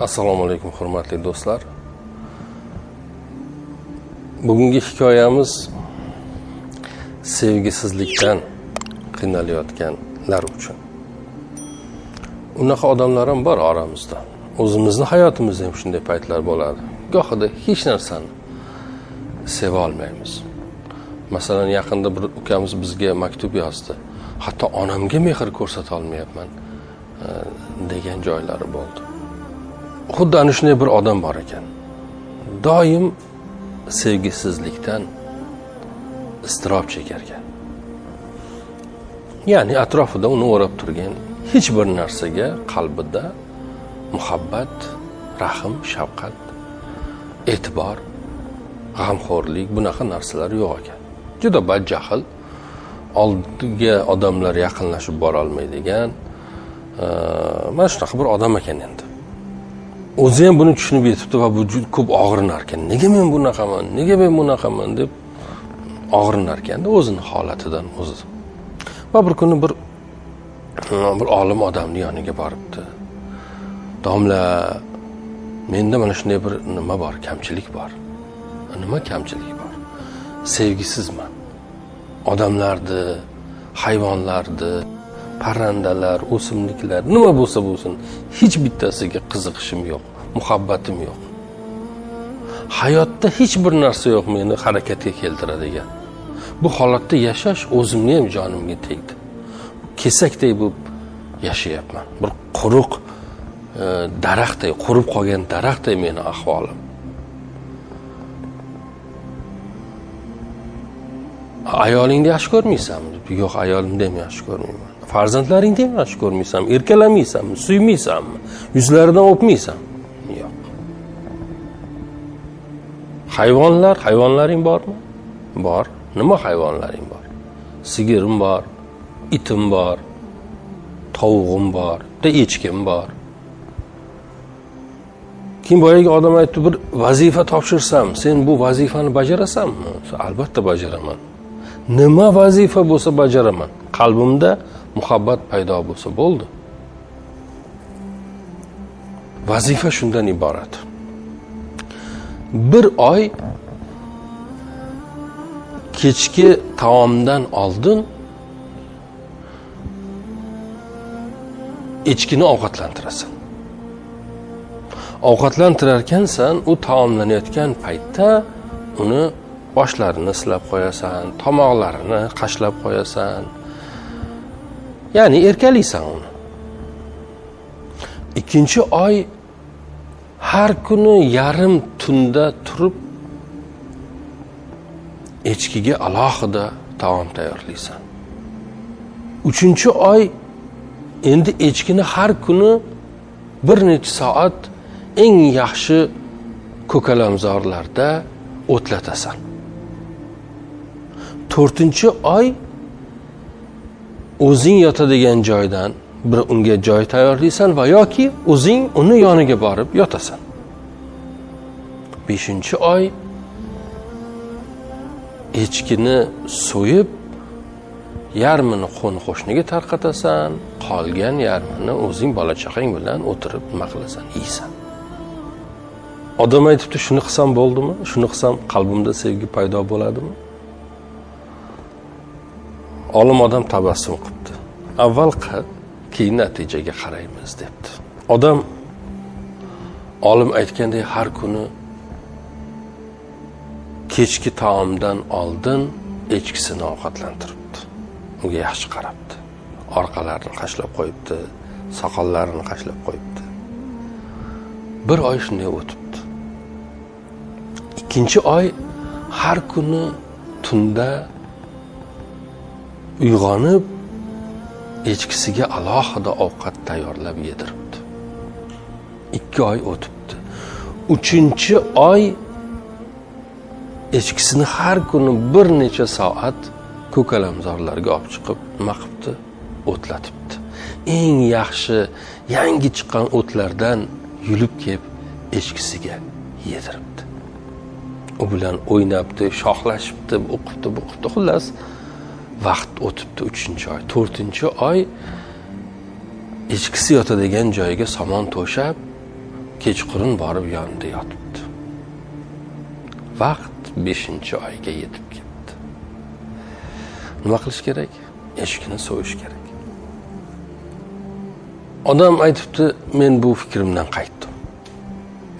assalomu alaykum hurmatli do'stlar. Bugungi hikoyamiz sevgisizlikdan qiynalayotganlar uchun. Unaqa odamlar ham bor oramizda. O'zimizni hayotimizda ham shunday paytlar bo'ladi. Gohida hech narsani seva olmaymiz. Masalan yaqinda bir ukamiz bizga maktub yozdi. Hatto onamga mehr ko'rsata olmayapman e, degan joylari bo'ldi. Xuddi ana shunday bir odam bor ekan. Doim sevgisizlikdan iztirob chekar ekan ya'ni atrofida uni o'rab turgan hech bir narsaga qalbida muhabbat rahm shafqat e'tibor g'amxo'rlik bunaqa narsalar yo'q ekan. Juda badjahl oldiga odamlar yaqinlashib borolmaydigan mana shunaqa bir odam ekan endi. O'zi ham buni tushunib yetibdi va bu juda ko'p og'rinar ekan nega men bunaqaman? Nega men bunaqaman? deb og'rinarkanda o'zini holatidan o'zi. Va bir kuni bir hmm, bir olim odamni yoniga boribdi. Domla menda mana shunday bir nima bor kamchilik bor. Nima kamchilik bor? Sevgisizman. Odamlarni hayvonlarni parrandalar o'simliklar nima bo'lsa bo'lsin hech bittasiga qiziqishim yo'q muhabbatim yo'q. Hayotda hech bir narsa yo'q meni harakatga keltiradigan. Bu holatda yashash o'zimni ham jonimga tegdi. Kesakday bo'lib yashayapman. Bir quruq e, daraxtday qurib qolgan daraxtday meni ahvolim. Ayolingni yaxshi ko'rmaysanmi? Yo'q ayolimni ham yaxshi ko'rmayman. Farzandlaringni ham yaxshi ko'rmaysanmi erkalamaysanmi suymaysanmi yuzlaridan o'pmaysan yo'q. Hayvonlar hayvonlaring bormi? Bor. Nima hayvonlaring bor? Sigirim bor itim bor tovug'im bor bitta echkim bor. Keyin boyagi odam aytdi bir vazifa topshirsam sen bu vazifani bajarasanmi? Albatta bajaraman. Nima vazifa bo'lsa bajaraman. Qalbimda muhabbat paydo bo'lsa bo'ldi. Vazifa shundan iborat. Bir oy kechki taomdan oldin echkini ovqatlantirasan. Ovqatlantirarkansan u taomlanayotgan paytda uni boshlarini silab qo'yasan tomoqlarini qashlab qo'yasan. Ya'ni erkalaysan uni ikkinchi oy har kuni yarim tunda turib echkiga alohida taom tayyorlaysan uchinchi oy endi echkini har kuni bir necha soat eng yaxshi ko'kalamzorlarda o'tlatasan to'rtinchi oy o'zing yotadigan joydan bir unga joy tayyorlaysan va yoki o'zing uni yoniga borib yotasan. Beshinchi oy echkini so'yib yarmini qo'ni qo'shniga tarqatasan qolgan yarmini o'zing bola chaqang bilan o'tirib nima qilasan yeysan. Odam aytibdi shuni qilsam bo'ldimi? Shuni qilsam qalbimda sevgi paydo bo'ladimi? Olim odam tabassum qilibdi. Avval qil keyin natijaga qaraymiz debdi. Odam olim aytganday har kuni kechki taomdan oldin echkisini ovqatlantiribdi. Unga yaxshi qarabdi. Orqalarini qashlab qo'yibdi soqollarini qashlab qo'yibdi. Bir oy shunday o'tibdi. Ikkinchi oy har kuni tunda uyg'onib echkisiga alohida ovqat tayyorlab yediribdi. Ikki oy o'tibdi. Uchinchi oy echkisini har kuni bir necha soat ko'kalamzorlarga olib chiqib nima qilibdi o'tlatibdi. Eng yaxshi yangi chiqqan o'tlardan yulib kelib echkisiga yediribdi. U bilan o'ynabdi shoxlashibdi o'qibdi buqibdi xullas. Vaqt o'tibdi uchinchi oy. To'rtinchi oy echkisi yotadigan joyiga somon to'shab kechqurun borib yonida yotibdi. Vaqt beshinchi oyga yetib ketdi. Nima qilish kerak? Echkini so'yish kerak. Odam aytibdi men bu fikrimdan qaytdim.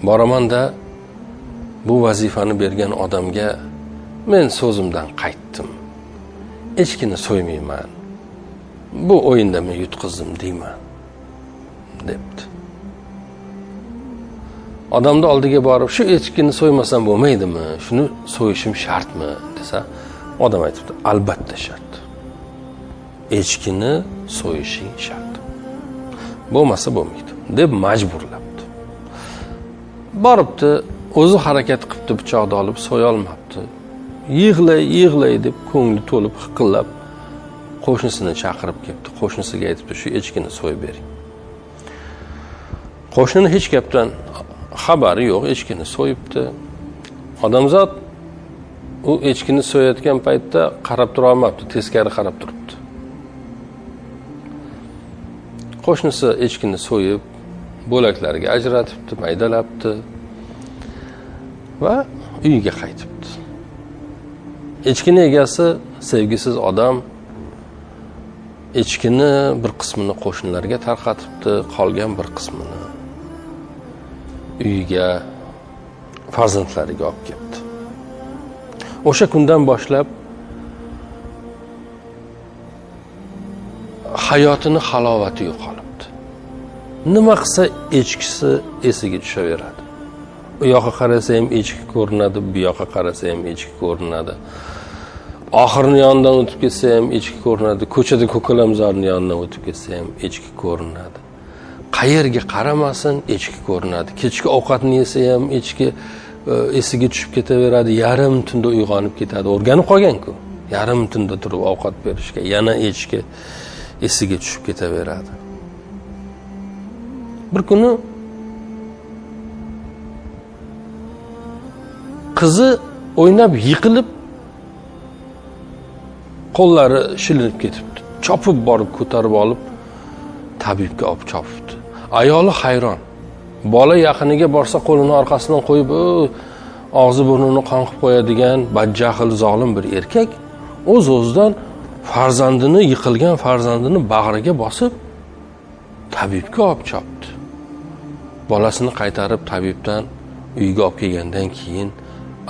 Boramanda bu vazifani bergan odamga men so'zimdan qaytdim. Echkini so'ymayman. Bu o'yinda men yutqizdim deyman debdi. Odamni oldiga borib shu echkini so'ymasam bo'lmaydimi? Shuni so'yishim shartmi? desa odam aytibdi albatta shart. Echkini so'yishing shart. Bo'lmasa bo'lmaydi deb majburlabdi. Boribdi o'zi harakat qilibdi pichoqni olib so'yolmabdi. Yig'lay yig'lay deb ko'ngli to'lib hiqillab qo'shnisini chaqirib kelibdi qo'shnisiga aytibdi shu echkini so'yib bering. Qo'shnini hech gapdan xabari yo'q echkini so'yibdi. Odamzod u echkini so'yayotgan paytda qarab turolmabdi teskari qarab turibdi. Qo'shnisi echkini so'yib bo'laklarga ajratibdi maydalabdi va uyiga qaytibdi. Echkini egasi sevgisiz odam echkini bir qismini qo'shnilarga tarqatibdi qolgan bir qismini uyiga farzandlariga olib kelibdi o'sha kundan boshlab hayotini halovati yo'qolibdi. Nima qilsa echkisi esiga tushaveradi. U yoqqa qarasa ham echki ko'rinadi bu yoqqa qarasa ham echki ko'rinadi. Oxirini yonidan o'tib ketsa ham echki ko'rinadi ko'chada ko'kalamzorni yonidan o'tib ketsa ham echki ko'rinadi. Qayerga qaramasin echki ko'rinadi. Kechki ovqatni yesa ham echki e, esiga tushib ketaveradi yarim tunda uyg'onib ketadi o'rganib qolganku. Yarim tunda turib ovqat berishga yana echki esiga tushib ketaveradi. Bir kuni qizi o'ynab yiqilib qo'llari shilinib ketibdi. Chopib borib ko'tarib olib tabibga olib chopibdi. Ayoli hayron. Bola yaqiniga borsa qo'lini orqasidan qo'yib og'zi burnini qon qilib qo'yadigan badjahl zolim bir erkak o'z o'zidan farzandini yiqilgan farzandini bag'riga bosib tabibga olib chopdi. Bolasini qaytarib tabibdan uyga olib kelgandan keyin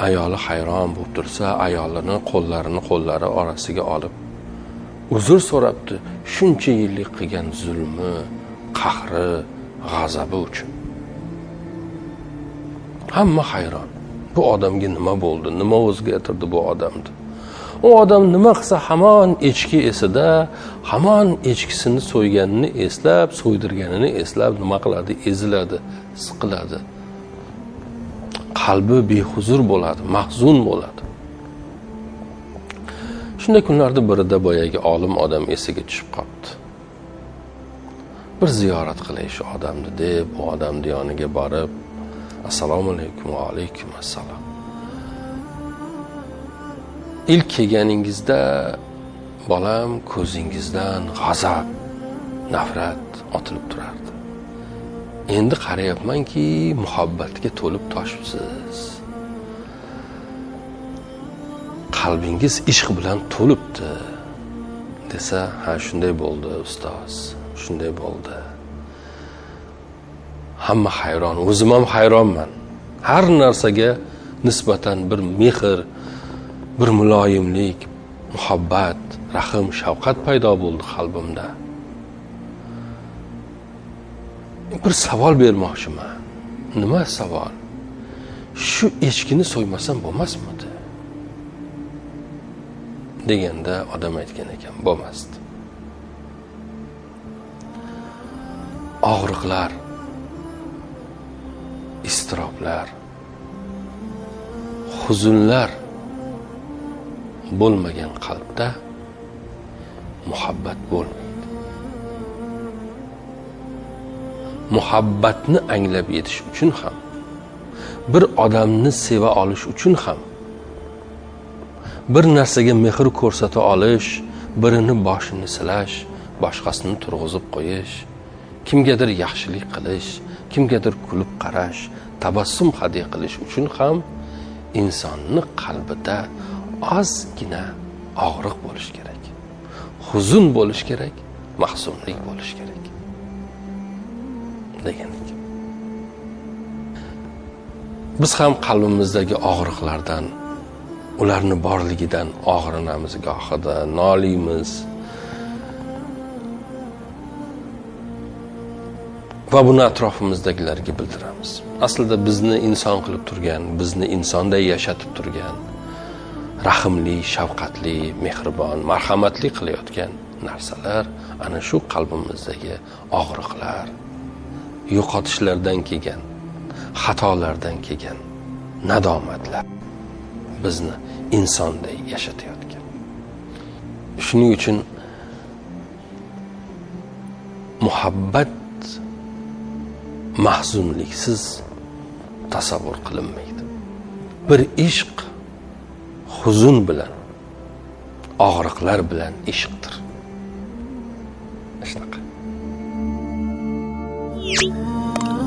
ayoli hayron bo'lib tursa ayolini qo'llarini qo'llari orasiga olib uzr so'rabdi shuncha yillik qilgan zulmi qahri g'azabi uchun. Hamma hayron. Bu odamga nima bo'ldi nima o'zgartirdi bu odamni? U odam nima qilsa hamon echki esida hamon echkisini so'yganini eslab so'ydirganini eslab nima qiladi? Eziladi siqiladi. Qalbi behuzur bo'ladi mahzun bo'ladi. Shunday kunlarni birida boyagi olim odam esiga tushib qolibdi. Bir ziyorat qilay shu odamni deb u odamni yoniga borib assalomu alaykum va alaykum assalom ilk kelganingizda bolam ko'zingizdan g'azab nafrat otilib turardi. Endi qarayapmanki muhabbatga to'lib toshibsiz. Qalbingiz ishq bilan to'libdi desa ha shunday bo'ldi ustoz shunday bo'ldi. Hamma hayron o'zim ham hayronman. Har narsaga nisbatan bir mehr bir muloyimlik muhabbat rahm shafqat paydo bo'ldi qalbimda. Bir savol bermoqchiman. Nima savol? Shu echkini so'ymasam bo'lmasmidi? Deganda odam aytgan ekan bo'lmasdi. Og'riqlar iztiroblar huzunlar bo'lmagan qalbda muhabbat bo'lmaydi. Muhabbatni anglab yetish uchun ham bir odamni seva olish uchun ham bir narsaga mehr ko'rsata olish birini boshini silash boshqasini turg'izib qo'yish kimgadir yaxshilik qilish kimgadir kulib qarash tabassum hadya qilish uchun ham insonni qalbida ozgina og'riq bo'lishi kerak huzun bo'lishi kerak mahzunlik bo'lishi kerak. Degan ekan. Biz ham qalbimizdagi og'riqlardan ularni borligidan og'rinamiz gohida noliymiz. Va buni atrofimizdagilarga bildiramiz. Aslida bizni inson qilib turgan bizni insonday yashatib turgan rahmli shafqatli mehribon marhamatli qilayotgan narsalar ana shu qalbimizdagi og'riqlar yo'qotishlardan kelgan xatolardan kelgan nadomatlar bizni insonday yashatayotgan. Shuning uchun muhabbat mahzunliksiz tasavvur qilinmaydi. Bir ishq huzun bilan og'riqlar bilan ishqdir. Shunaqa. 嗯。